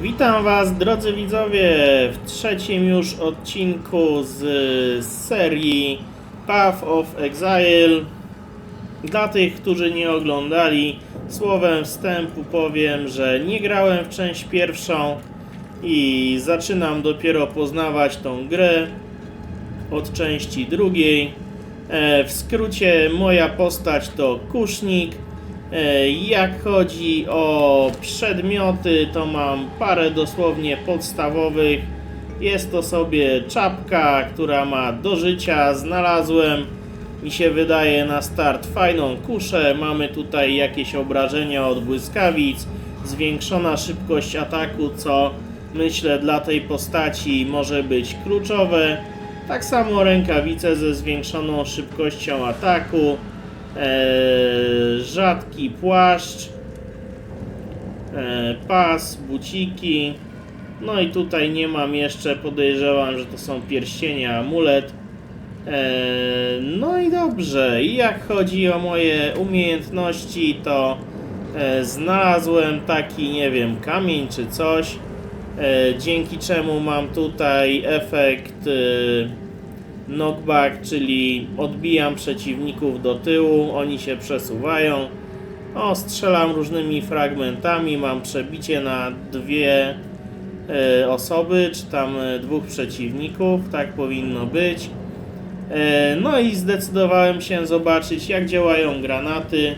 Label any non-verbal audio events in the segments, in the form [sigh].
Witam Was, drodzy widzowie, w trzecim już odcinku z serii Path of Exile. Dla tych, którzy nie oglądali, słowem wstępu powiem, że nie grałem w część pierwszą i zaczynam dopiero poznawać tą grę od części drugiej. E, W skrócie, moja postać to kusznik. E, Jak chodzi o przedmioty, to mam parę dosłownie podstawowych. Jest to sobie czapka, która ma do życia. Znalazłem, mi się wydaje, na start fajną kuszę. Mamy tutaj jakieś obrażenia od błyskawic, zwiększona szybkość ataku, co myślę dla tej postaci może być kluczowe. Tak samo rękawice ze zwiększoną szybkością ataku, e, rzadki płaszcz, e, pas, buciki. No i tutaj nie mam jeszcze, podejrzewam, że to są pierścienie, amulet. E, no i dobrze. I jak chodzi o moje umiejętności, to e, znalazłem taki, nie wiem, kamień czy coś, e, dzięki czemu mam tutaj efekt e, knockback, czyli odbijam przeciwników do tyłu, oni się przesuwają. O, strzelam różnymi fragmentami, mam przebicie na dwie e, osoby, czy tam e, dwóch przeciwników, tak powinno być. E, No i zdecydowałem się zobaczyć, jak działają granaty.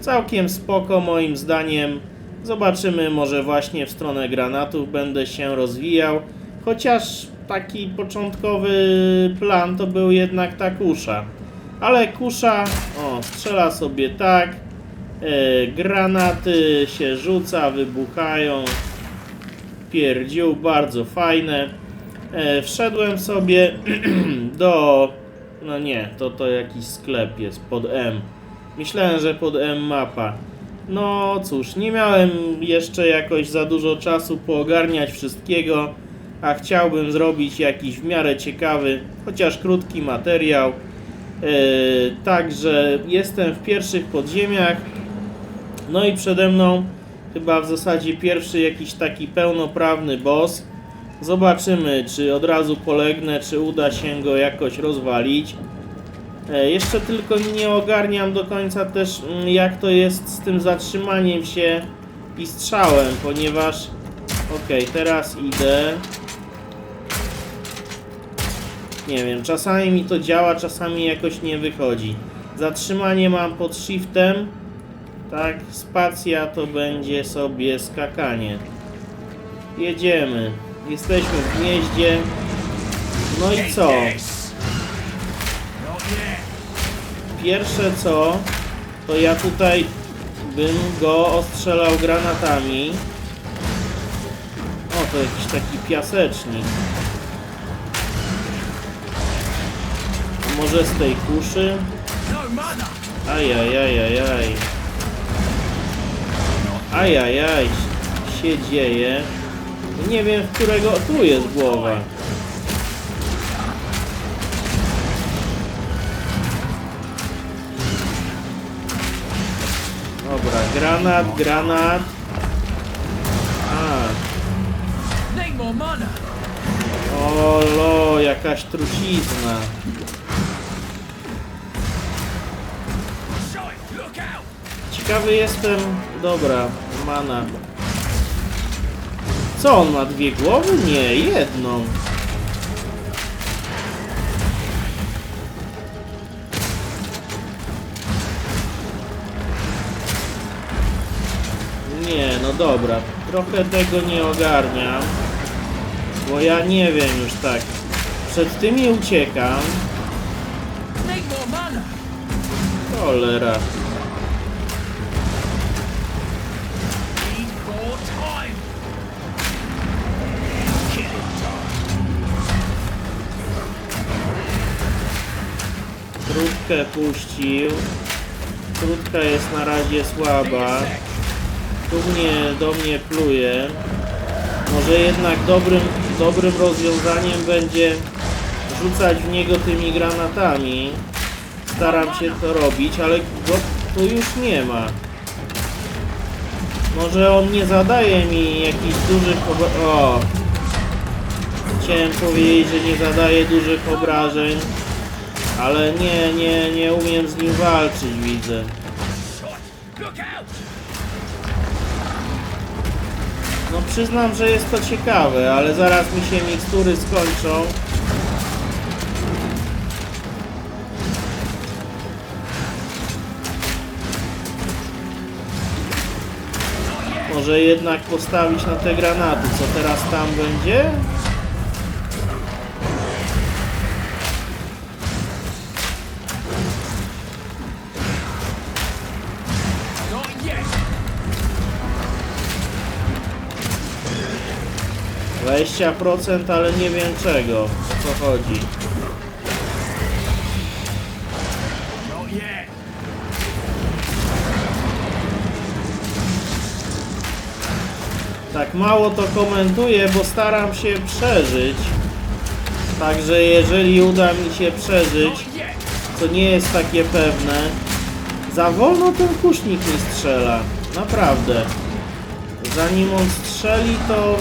Całkiem spoko, moim zdaniem. Zobaczymy, może właśnie w stronę granatów będę się rozwijał. Chociaż taki początkowy plan to był jednak ta kusza. Ale kusza, o, strzela sobie tak. E, granaty się rzuca, wybuchają. Pierdziu, bardzo fajne. E, wszedłem sobie [clears throat] do. No nie, to to jakiś sklep jest pod M. Myślałem, że pod M mapa. No cóż, nie miałem jeszcze jakoś za dużo czasu poogarniać wszystkiego, a chciałbym zrobić jakiś w miarę ciekawy, chociaż krótki materiał. E, także jestem w pierwszych podziemiach. No i przede mną chyba w zasadzie pierwszy jakiś taki pełnoprawny boss. Zobaczymy, czy od razu polegnę, czy uda się go jakoś rozwalić. E, jeszcze tylko nie ogarniam do końca też, mm, jak to jest z tym zatrzymaniem się i strzałem, ponieważ. Okej, teraz idę. Nie wiem, czasami mi to działa, czasami jakoś nie wychodzi. Zatrzymanie mam pod shiftem. Tak, spacja to będzie sobie skakanie. Jedziemy. Jesteśmy w gnieździe. No i co? Pierwsze co, to ja tutaj bym go ostrzelał granatami. O, to jakiś taki piasecznik. Może z tej kuszy? Ajajajajaj. Ajajaj, się dzieje. Nie wiem, w którego... Tu jest głowa. Dobra, granat, granat. A, mana. olo, jakaś trucizna. Ciekawy jestem... Dobra, mana. Co, on ma dwie głowy? Nie, jedną. Nie, no dobra. Trochę tego nie ogarniam. Bo ja nie wiem już tak. Przed tymi uciekam. Cholera. Krótkę puścił. Krótka jest na razie słaba. Tu mnie, do mnie pluje. Może jednak dobrym, dobrym rozwiązaniem będzie rzucać w niego tymi granatami. Staram się to robić, ale go tu już nie ma. Może on nie zadaje mi jakichś dużych. O! Chciałem powiedzieć, że nie zadaje dużych obrażeń, ale nie, nie, nie umiem z nim walczyć, widzę. No przyznam, że jest to ciekawe, ale zaraz mi się mikstury skończą. Może jednak postawić na te granaty, co teraz tam będzie? 20%, ale nie wiem czego, o co chodzi. Tak mało to komentuję, bo staram się przeżyć. Także jeżeli uda mi się przeżyć, co nie jest takie pewne, za wolno ten kusznik mi strzela. Naprawdę. Zanim on strzeli, to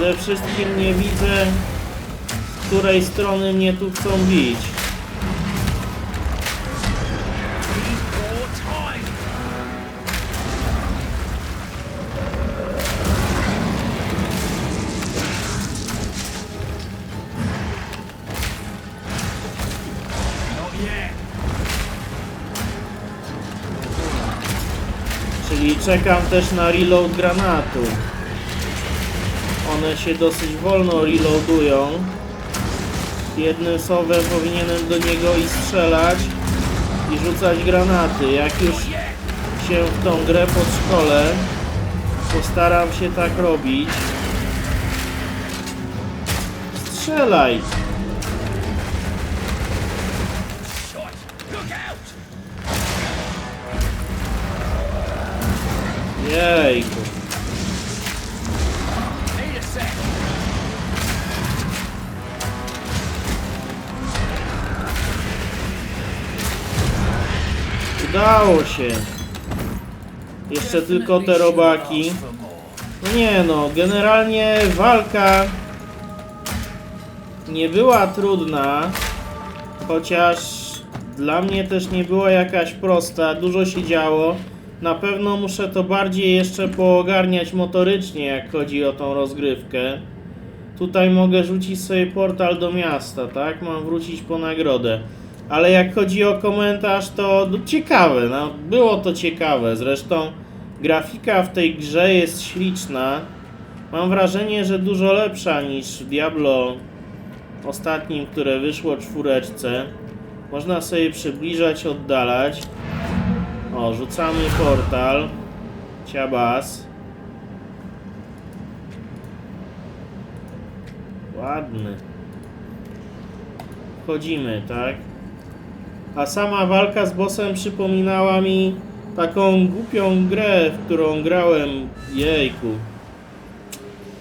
przede wszystkim nie widzę, z której strony mnie tu chcą bić. Czyli czekam też na reload granatu. One się dosyć wolno reloadują. Jednym słowem powinienem do niego i strzelać i rzucać granaty. Jak już się w tą grę podszkolę, postaram się tak robić. Strzelaj! Jejku. Udało się. Jeszcze tylko te robaki. No nie no, generalnie walka nie była trudna, chociaż dla mnie też nie była jakaś prosta, dużo się działo. Na pewno muszę to bardziej jeszcze poogarniać motorycznie, jak chodzi o tą rozgrywkę. Tutaj mogę rzucić sobie portal do miasta, tak? Mam wrócić po nagrodę. Ale jak chodzi o komentarz, to no, ciekawe, no, było to ciekawe. Zresztą grafika w tej grze jest śliczna. Mam wrażenie, że dużo lepsza niż Diablo ostatnim, które wyszło czwóreczce. Można sobie przybliżać, oddalać. O, rzucamy portal. Ciabas. Ładny. Wchodzimy, tak? A sama walka z bossem przypominała mi taką głupią grę, w którą grałem, jejku,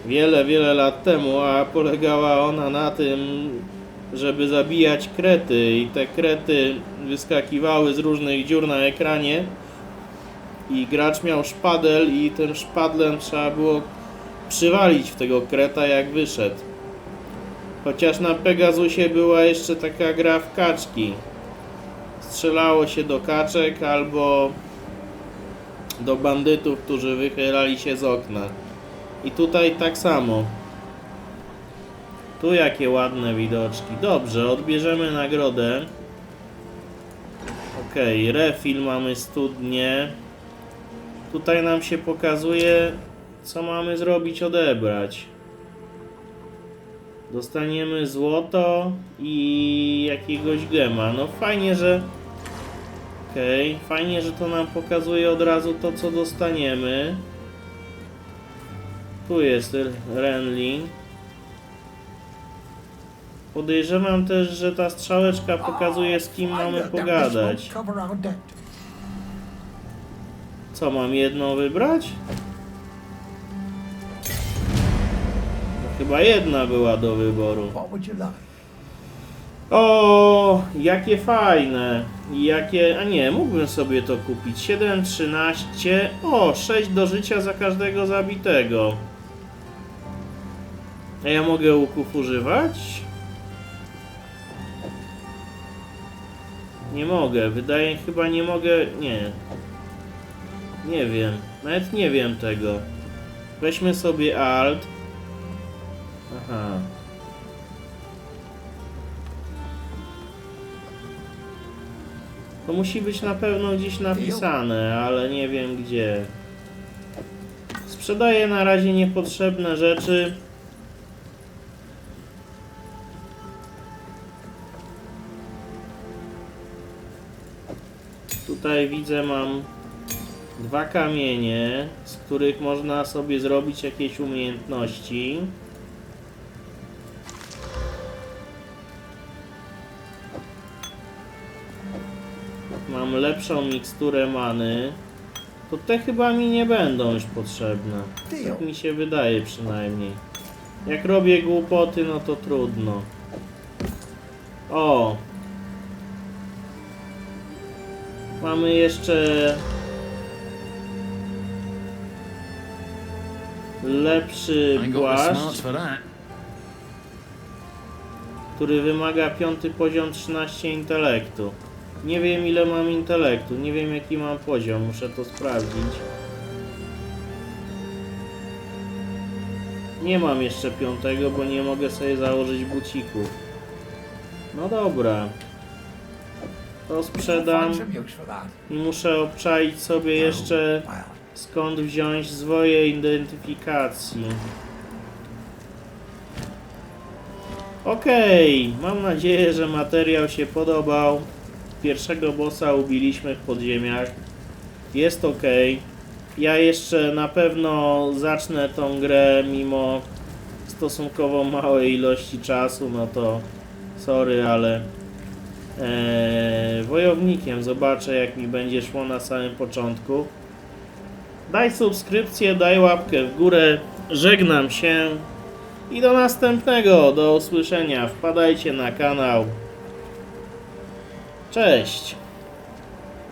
wiele, wiele lat temu, a polegała ona na tym, żeby zabijać krety i te krety wyskakiwały z różnych dziur na ekranie i gracz miał szpadel i tym szpadlem trzeba było przywalić w tego kreta jak wyszedł. Chociaż na Pegasusie była jeszcze taka gra w kaczki. Strzelało się do kaczek albo do bandytów, którzy wychylali się z okna. I tutaj tak samo. Tu jakie ładne widoczki. Dobrze, odbierzemy nagrodę. Okej, refill mamy studnie. Tutaj nam się pokazuje, co mamy zrobić, odebrać. Dostaniemy złoto i jakiegoś gema. No fajnie, że... Okej, fajnie, że to nam pokazuje od razu to, co dostaniemy. Tu jest Renlin. Podejrzewam też, że ta strzałeczka pokazuje, z kim mamy pogadać. Co, mam jedną wybrać? Chyba jedna była do wyboru. O, jakie fajne. Jakie. A nie, mógłbym sobie to kupić. 7, 13. O, 6 do życia za każdego zabitego. A ja mogę łuków używać? Nie mogę. Wydaje chyba nie mogę. Nie. Nie wiem. Nawet nie wiem tego. Weźmy sobie alt. Aha. To musi być na pewno gdzieś napisane, ale nie wiem gdzie. Sprzedaję na razie niepotrzebne rzeczy. Tutaj widzę mam dwa kamienie, z których można sobie zrobić jakieś umiejętności. Mam lepszą miksturę many. To te chyba mi nie będą już potrzebne. Tak mi się wydaje przynajmniej. Jak robię głupoty, no to trudno. O! Mamy jeszcze lepszy płaszcz, który wymaga piąty poziom 13 intelektu. Nie wiem ile mam intelektu, nie wiem jaki mam poziom, muszę to sprawdzić. Nie mam jeszcze piątego, bo nie mogę sobie założyć bucików. No dobra. To sprzedam i muszę obczaić sobie jeszcze skąd wziąć zwoje identyfikacji. Okej, mam nadzieję, że materiał się podobał. Pierwszego bossa ubiliśmy w podziemiach. Jest ok. Ja jeszcze na pewno zacznę tą grę mimo stosunkowo małej ilości czasu, no to sorry, ale e, wojownikiem zobaczę jak mi będzie szło na samym początku. Daj subskrypcję, daj łapkę w górę. Żegnam się i do następnego. Do usłyszenia. Wpadajcie na kanał. Cześć.